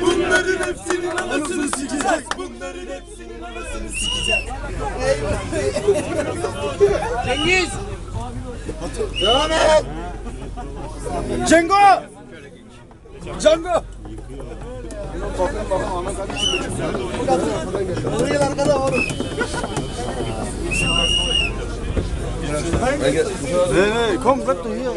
Bunların hepsinin anasını sikecek. Bunların hepsinin anasını sikecek. Cengiz! Devam et. Cengo. Cengo. Buraya arkada oğlum. Nee, nee, komm, bleib doch hier.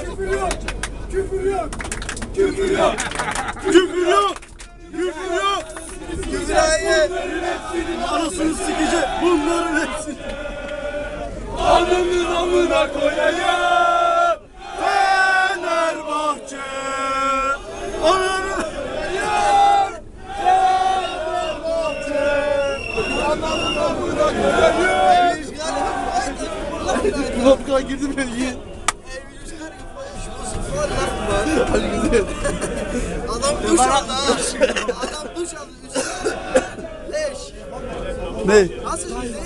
Küfür yok. Küfür yok. Küfür yok. Anasını sikecek. Bunların hepsini. Ananın amına koyayım. Fenerbahçe. Ananın. Fenerbahçe. Ananın amına koyayım. Vodka girdi mi? Yiyin. Adam duş aldı Ne? Nasıl şimdi?